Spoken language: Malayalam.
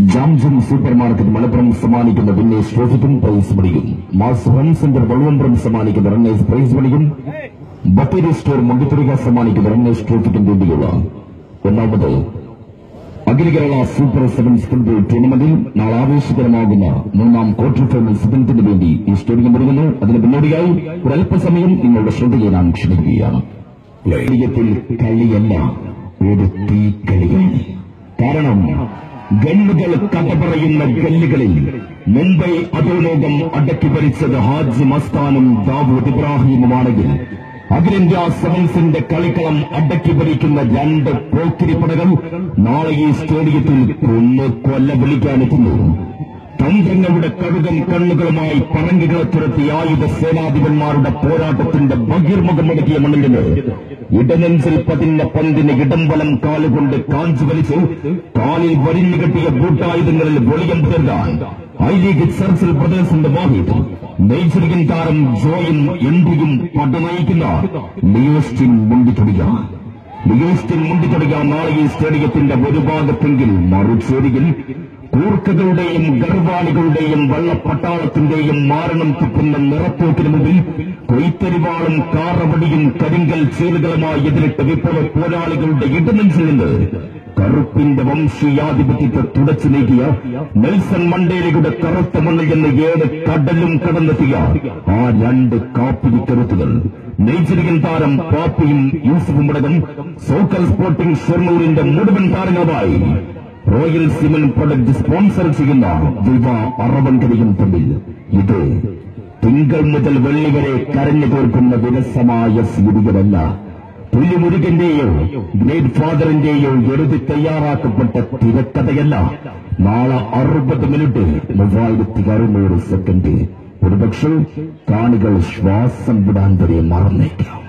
ജാംജം സൂപ്പർ മാർക്കറ്റ് മലപ്പുറം സമ്മാനിക്കുന്ന വിന്നേഴ്സ് ട്രോഫിക്കും പ്രൈസ് മണിയും. മാസ് ഹോം സെന്റർ വള്ളുവമ്പുറം സമ്മാനിക്കുന്ന റണ്ണേഴ്സ് പ്രൈസ് മണിയും. ബത്തേരി സ്റ്റോർ മുണ്ടിത്തുറിക സമ്മാനിക്കുന്ന റണ്ണേഴ്സ് ട്രോഫിക്കും വേണ്ടിയുള്ള ഒന്നാമത് അഖില കേരള സൂപ്പർ സെവൻസ് ഫുട്ബോൾ ടൂർണമെന്റിൽ നാളെ ആവേശകരമാകുന്ന മൂന്നാം ക്വാർട്ടർ ഫൈനൽ സെവൻത്തിന് വേണ്ടി ഈ സ്റ്റേഡിയം ഒരുങ്ങുന്നു. അതിന് മുന്നോടിയായി ഒരല്പസമയം നിങ്ങളുടെ ശ്രദ്ധയെ നാം ക്ഷണിക്കുകയാണ്. കളിയല്ല ഒരു തീ കളിയാണ്. ഗണ്ണുകൾ കഥ പറയുന്ന ഗല്ലുകളിൽ മുംബൈ അധോലോകം അടക്കി ഭരിച്ചത് ഹാജ് മസ്താനും ദാവൂദ് ഇബ്രാഹിമുമാണെങ്കിൽ അഖിലേന്ത്യാ സെവൻസിന്റെ കളിക്കളം അടക്കി ഭരിക്കുന്ന രണ്ട് പോക്കിരിപ്പടകൾ നാളെ ഈ സ്റ്റേഡിയത്തിൽ ഒന്ന് കൊല്ല വിളിക്കാനെത്തുന്നു. തന്ത്രങ്ങളുടെ കഴുകൻ കണ്ണുകളുമായി പറങ്കുകളെ തുരത്തി ആയുധ സേനാധിപന്മാരുടെ പോരാട്ടത്തിന്റെ ബഹിർമുഖമടക്കിയ മണ്ണിന് ഇടനെഞ്ചിൽ പതിഞ്ഞ പന്തിന് ഇടംബലം കാലുകൊണ്ട് കാഞ്ചു വലിച്ചു കാലിൽ വരിഞ്ഞു കെട്ടിയ ബൂട്ടായുധങ്ങളിൽ വെളിയം തീർക്കാൻ ഐ ലീഗ് സർസിൽ ബ്രദേഴ്സിന്റെ വാഹിദ് നൈസർഗിൻ താരം ജോയും എൻഡിയും പടനയിക്കുന്ന ലിയോസ്റ്റിൻ മുണ്ടിത്തുടിക. ലിയോസ്റ്റിൻ മുണ്ടിത്തുടിക നാളെ ഈ സ്റ്റേഡിയത്തിന്റെ ഒരു ഭാഗത്തെങ്കിൽ മറുചേരിയിൽ കൂർക്കകളുടെയും ഗർവാളികളുടെയും വള്ളപ്പട്ടാളത്തിന്റെയും മാരണം തുപ്പുന്ന നിറപ്പോക്കിന് മുമ്പിൽ കൊയ്ത്തരിവാളും കാറവടിയും കരിങ്കൽ ചീലുകളുമായി എതിരിട്ട് വിപ്ലവ പോരാളികളുടെ ഇടനെഞ്ചിൽ നിന്ന് കറുപ്പിന്റെ വംശീയാധിപത്യത്തെ തുടച്ചു നീക്കിയ നെൽസൺ മണ്ടേലയുടെ കറുത്ത മണ്ണിൽ നിന്ന് ഏത് കടലും കടന്നെത്തിയ ആ രണ്ട് കാപ്പി കരുത്തുകൾ നെയ്ച്ചരികൻ താരം പാപ്പിയും യൂസഫും അടക്കം സോക്കൽ സ്പോർട്ടിംഗ് ഷെർണൂരിന്റെ മുഴുവൻ താരങ്ങളുമായി റോയൽ സിമൻ പ്രൊഡക്റ്റ് സ്പോൺസർ ചെയ്യുന്ന വിവ അറവൻകരയും തമ്മിൽ. ഇത് തിങ്കൾ മുതൽ വെള്ളി വരെ കരഞ്ഞു തീർക്കുന്ന വിരസമായ സ്മൃതികളല്ല പുലിമുരുകന്റെയോ ഗ്രേറ്റ് ഫാദറിന്റെയോ എഴുതി തയ്യാറാക്കപ്പെട്ട തിരക്കഥയല്ല. നാളെ അറുപത് മിനിറ്റ് മൂവായിരത്തി അറുന്നൂറ് സെക്കൻഡ്. ഒരുപക്ഷെ കാണികൾ ശ്വാസം വിടാൻ വരെ മറന്നേക്കാം.